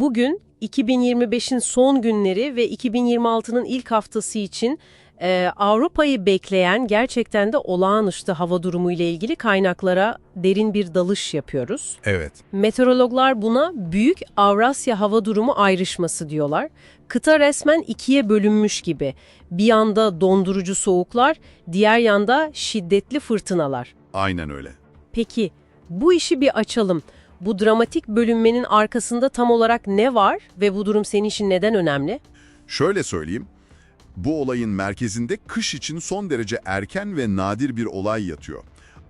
Bugün 2025'in son günleri ve 2026'nın ilk haftası için e, Avrupa'yı bekleyen gerçekten de olağanüstü hava durumu ile ilgili kaynaklara derin bir dalış yapıyoruz. Evet. Meteorologlar buna Büyük Avrasya Hava Durumu Ayrışması diyorlar. Kıta resmen ikiye bölünmüş gibi. Bir yanda dondurucu soğuklar, diğer yanda şiddetli fırtınalar. Aynen öyle. Peki bu işi bir açalım. Bu dramatik bölünmenin arkasında tam olarak ne var ve bu durum senin için neden önemli? Şöyle söyleyeyim. Bu olayın merkezinde kış için son derece erken ve nadir bir olay yatıyor.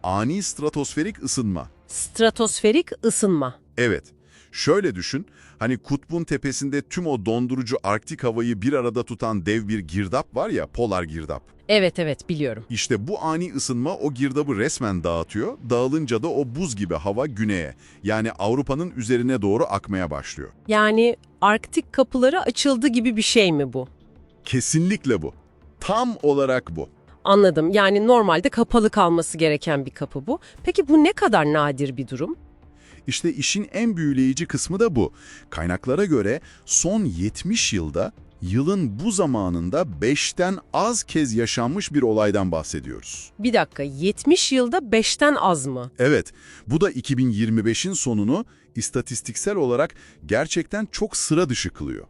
Ani stratosferik ısınma. Stratosferik ısınma. Evet. Şöyle düşün. Hani kutbun tepesinde tüm o dondurucu arktik havayı bir arada tutan dev bir girdap var ya, polar girdap. Evet evet biliyorum. İşte bu ani ısınma o girdabı resmen dağıtıyor. Dağılınca da o buz gibi hava güneye, yani Avrupa'nın üzerine doğru akmaya başlıyor. Yani Arktik kapıları açıldı gibi bir şey mi bu? Kesinlikle bu. Tam olarak bu. Anladım. Yani normalde kapalı kalması gereken bir kapı bu. Peki bu ne kadar nadir bir durum? İşte işin en büyüleyici kısmı da bu. Kaynaklara göre son 70 yılda yılın bu zamanında 5'ten az kez yaşanmış bir olaydan bahsediyoruz. Bir dakika 70 yılda 5'ten az mı? Evet, bu da 2025'in sonunu istatistiksel olarak gerçekten çok sıra dışı kılıyor.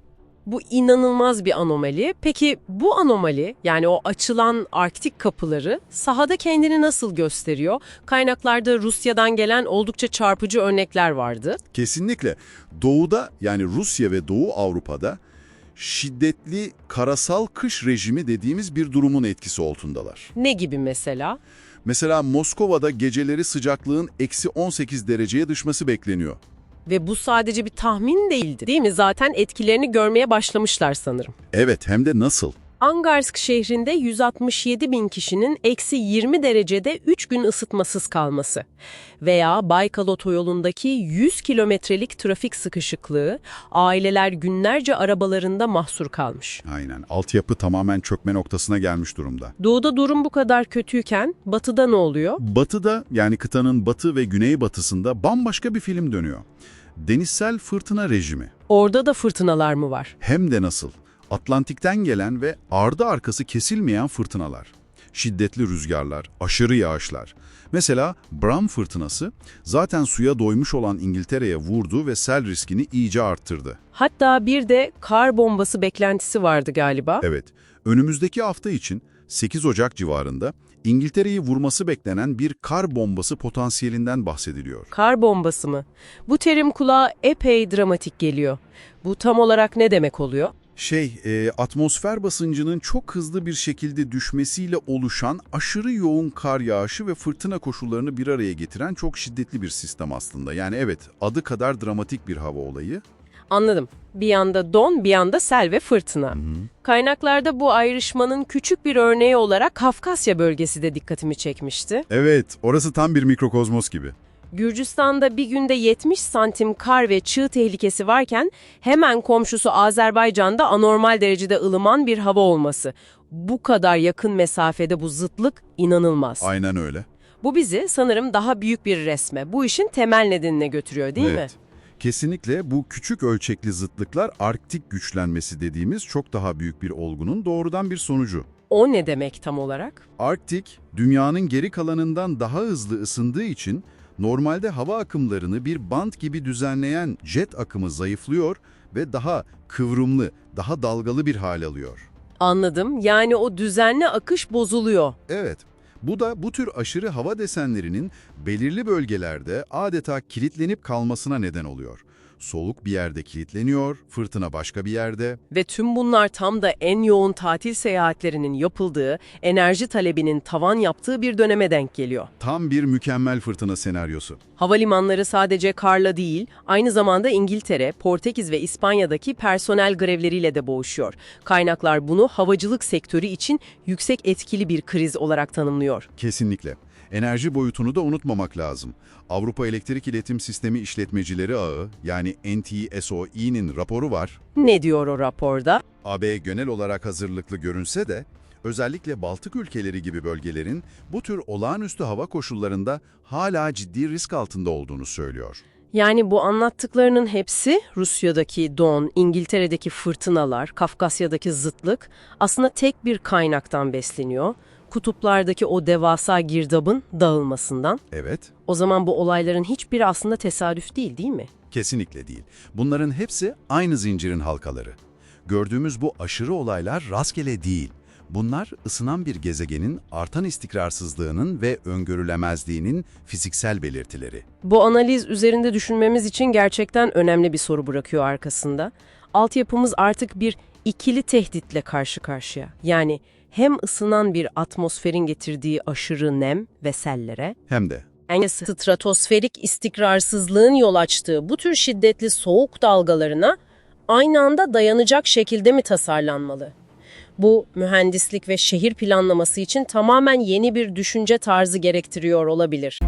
Bu inanılmaz bir anomali. Peki bu anomali yani o açılan Arktik kapıları sahada kendini nasıl gösteriyor? Kaynaklarda Rusya'dan gelen oldukça çarpıcı örnekler vardı. Kesinlikle doğuda yani Rusya ve Doğu Avrupa'da şiddetli karasal kış rejimi dediğimiz bir durumun etkisi altındalar. Ne gibi mesela? Mesela Moskova'da geceleri sıcaklığın eksi 18 dereceye düşmesi bekleniyor. Ve bu sadece bir tahmin değildi değil mi? Zaten etkilerini görmeye başlamışlar sanırım. Evet hem de nasıl? Angarsk şehrinde 167 bin kişinin eksi 20 derecede 3 gün ısıtmasız kalması veya Baykal otoyolundaki 100 kilometrelik trafik sıkışıklığı, aileler günlerce arabalarında mahsur kalmış. Aynen altyapı tamamen çökme noktasına gelmiş durumda. Doğuda durum bu kadar kötüyken batıda ne oluyor? Batıda yani kıtanın batı ve güneybatısında bambaşka bir film dönüyor. Denizsel fırtına rejimi. Orada da fırtınalar mı var? Hem de nasıl? Atlantik'ten gelen ve ardı arkası kesilmeyen fırtınalar. Şiddetli rüzgarlar, aşırı yağışlar. Mesela Bram fırtınası zaten suya doymuş olan İngiltere'ye vurdu ve sel riskini iyice arttırdı. Hatta bir de kar bombası beklentisi vardı galiba. Evet, önümüzdeki hafta için 8 Ocak civarında İngiltere'yi vurması beklenen bir kar bombası potansiyelinden bahsediliyor. Kar bombası mı? Bu terim kulağa epey dramatik geliyor. Bu tam olarak ne demek oluyor? Şey, e, atmosfer basıncının çok hızlı bir şekilde düşmesiyle oluşan aşırı yoğun kar yağışı ve fırtına koşullarını bir araya getiren çok şiddetli bir sistem aslında. Yani evet, adı kadar dramatik bir hava olayı. Anladım. Bir yanda don, bir yanda sel ve fırtına. Kaynaklarda bu ayrışmanın küçük bir örneği olarak Kafkasya bölgesi de dikkatimi çekmişti. Evet, orası tam bir mikrokozmos gibi. Gürcistan'da bir günde 70 santim kar ve çığ tehlikesi varken hemen komşusu Azerbaycan'da anormal derecede ılıman bir hava olması. Bu kadar yakın mesafede bu zıtlık inanılmaz. Aynen öyle. Bu bizi sanırım daha büyük bir resme, bu işin temel nedenine götürüyor değil mi? Kesinlikle bu küçük ölçekli zıtlıklar Arktik güçlenmesi dediğimiz çok daha büyük bir olgunun doğrudan bir sonucu. O ne demek tam olarak? Arktik, dünyanın geri kalanından daha hızlı ısındığı için normalde hava akımlarını bir bant gibi düzenleyen jet akımı zayıflıyor ve daha kıvrımlı, daha dalgalı bir hal alıyor. Anladım. Yani o düzenli akış bozuluyor. Evet, bu da bu tür aşırı hava desenlerinin belirli bölgelerde adeta kilitlenip kalmasına neden oluyor. Soğuk bir yerde kilitleniyor, fırtına başka bir yerde. Ve tüm bunlar tam da en yoğun tatil seyahatlerinin yapıldığı, enerji talebinin tavan yaptığı bir döneme denk geliyor. Tam bir mükemmel fırtına senaryosu. Havalimanları sadece karla değil, aynı zamanda İngiltere, Portekiz ve İspanya'daki personel grevleriyle de boğuşuyor. Kaynaklar bunu havacılık sektörü için yüksek etkili bir kriz olarak tanımlıyor. Kesinlikle. Enerji boyutunu da unutmamak lazım. Avrupa Elektrik İletim Sistemi İşletmecileri Ağı yani NTSOE'nin raporu var. Ne diyor o raporda? AB genel olarak hazırlıklı görünse de özellikle Baltık ülkeleri gibi bölgelerin bu tür olağanüstü hava koşullarında hala ciddi risk altında olduğunu söylüyor. Yani bu anlattıklarının hepsi Rusya'daki don, İngiltere'deki fırtınalar, Kafkasya'daki zıtlık aslında tek bir kaynaktan besleniyor. Kutuplardaki o devasa girdabın dağılmasından. Evet, O zaman bu olayların hiçbiri aslında tesadüf değil değil mi? kesinlikle değil. Bunların hepsi aynı zincirin halkaları. Gördüğümüz bu aşırı olaylar rastgele değil. Bunlar ısınan bir gezegenin artan istikrarsızlığının ve öngörülemezliğinin fiziksel belirtileri. Bu analiz üzerinde düşünmemiz için gerçekten önemli bir soru bırakıyor arkasında. Altyapımız artık bir ikili tehditle karşı karşıya. Yani hem ısınan bir atmosferin getirdiği aşırı nem ve sellere, Hem de yani stratosferik istikrarsızlığın yol açtığı bu tür şiddetli soğuk dalgalarına aynı anda dayanacak şekilde mi tasarlanmalı? Bu mühendislik ve şehir planlaması için tamamen yeni bir düşünce tarzı gerektiriyor olabilir.